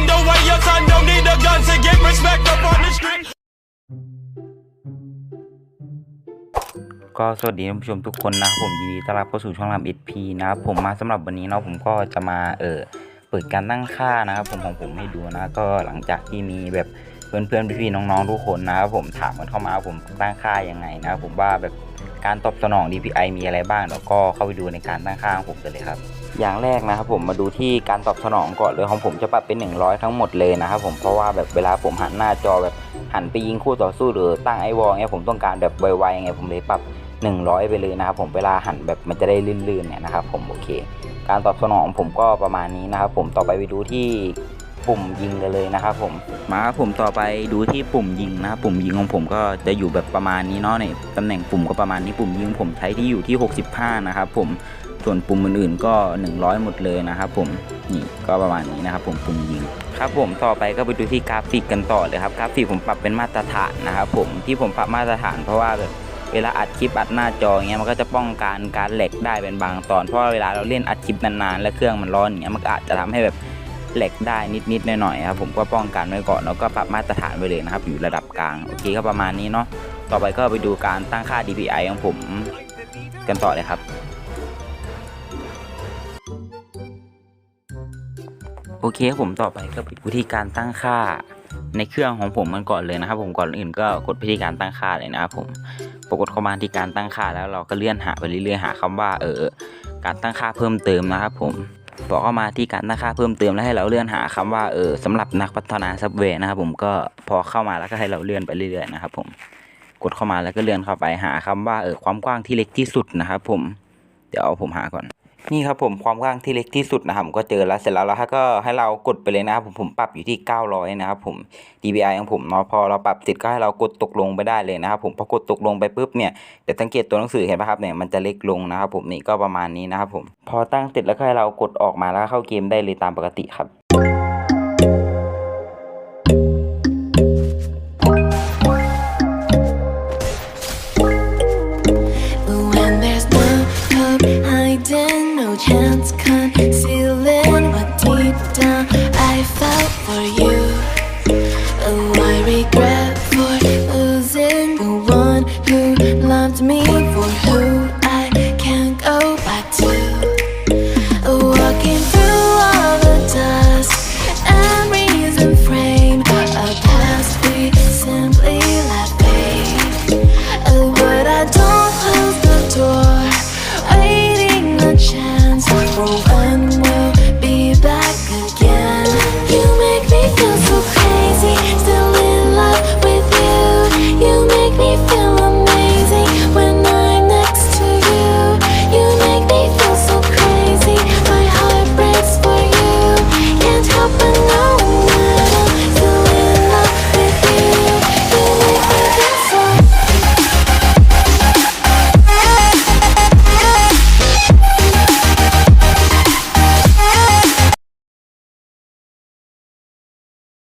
underway. Your son don't need a gun to get respect up on the street. ก็สวัสดีท่านผู้ชมทุกคนนะครับผมยินดีต้อนรับเข้าสู่ช่องรามเอพีนะครับผมมาสำหรับวันนี้เนาะผมก็จะมาเออเปิดการตั้งค่านะครับผมของผมให้ดูนะก็หลังจากที่มีแบบเพื่อนๆพี่ๆน้องๆทุกคนนะครับผมถามกันเข้ามาผมตั้งค่ายังไงนะครับผมว่าแบบ การตอบสนอง DPI มีอะไรบ้างเดี๋ยวก็เข้าไปดูในการตั้งค่าของผมกันเลยครับ อย่างแรกนะครับผมมาดูที่การตอบสนองก่อนเลยของผมจะปรับเป็น 100 ทั้งหมดเลยนะครับผมเพราะว่าแบบเวลาผมหันหน้าจอแบบหันไปยิงคู่ต่อสู้หรือตั้งไอวอลเงี้ยผมต้องการแบบไวๆไงผมเลยปรับ 100 ไปเลยนะครับผมเวลาหันแบบมันจะได้ลื่นๆเนี่ยนะครับผมโอเค การตอบสนองผมก็ประมาณนี้นะครับผมต่อไปไปดูที่ ปุ่มยิงกันเลยนะครับผมมาครับผมต่อไปดูที่ปุ่มยิงนะครับปุ่มยิงของผมก็จะอยู่แบบประมาณนี้เนาะในตำแหน่งปุ่มก็ประมาณนี้ปุ่มยิงผมใช้ที่อยู่ที่ 65 นะครับผมส่วนปุ่มอื่นๆก็ 100 หมดเลยนะครับผมนี่ก็ประมาณนี้นะครับผมปุ่มยิงครับผมต่อไปก็ไปดูที่กราฟิกกันต่อเลยครับกราฟิกผมปรับเป็นมาตรฐานนะครับผมที่ผมปรับมาตรฐานเพราะว่าแบบเวลาอัดคลิปอัดหน้าจอเงี้ยมันก็จะป้องกันการแหลกได้เป็นบางตอนเพราะเวลาเราเล่นอัดคลิปนานๆ แล้วเครื่องมันร้อนเงี้ยมันก็อาจจะทำให้แบบ แหลกได้นิดๆหน่อยๆครับผมก็ป้องกันไว้ก่อนแล้วก็ปรับมาตรฐานไว้เลยนะครับ อยู่ระดับกลางโอเคก็ประมาณนี้เนาะต่อไปก็ไปดูการตั้งค่า DPI ของผมกันต่อเลยครับโอเคผมต่อไปก็ไปวิธีการตั้งค่าในเครื่องของผมมันก่อนเลยนะครับ ผมก่อนอื่นก็กดวิธีการตั้งค่าเลยนะครับผมปรากฏเข้ามาที่การตั้งค่าแล้วเราก็เลื่อนหาไปเรื่อยๆหาคำว่าเออการตั้งค่าเพิ่มเติมนะครับผม พอเข้ามาที่การตั้งค่าเพิ่มเติมแล้วให้เราเลื่อนหาคำว่าเออสำหรับนักพัฒนาซับเวย์นะครับผมก็พอเข้ามาแล้วก็ให้เราเลื่อนไปเรื่อยๆนะครับผมกดเข้ามาแล้วก็เลื่อนเข้าไปหาคำว่าเออความกว้างที่เล็กที่สุดนะครับผมเดี๋ยวเอาผมหาก่อน นี่ครับผมความกว้างที่เล็กที่สุดนะครับผมก็เจอแล้วเสร็จแล้วแล้วก็ให้เรากดไปเลยนะครับผมผมปรับอยู่ที่ 900 นะครับผม DPI ของผมเนาะพอเราปรับเสร็จก็ให้เรากดตกลงไปได้เลยนะครับผมพอกดตกลงไปปุ๊บเนี่ยเดี๋ยวสังเกตตัวหนังสือเห็นไหมครับเนี่ยมันจะเล็กลงนะครับผมนี่ก็ประมาณนี้นะครับผมพอตั้งเสร็จแล้วก็ให้เรากดออกมาแล้วเข้าเกมได้เลยตามปกติครับ no chance concealing what deep down I felt for you. Oh, I regret.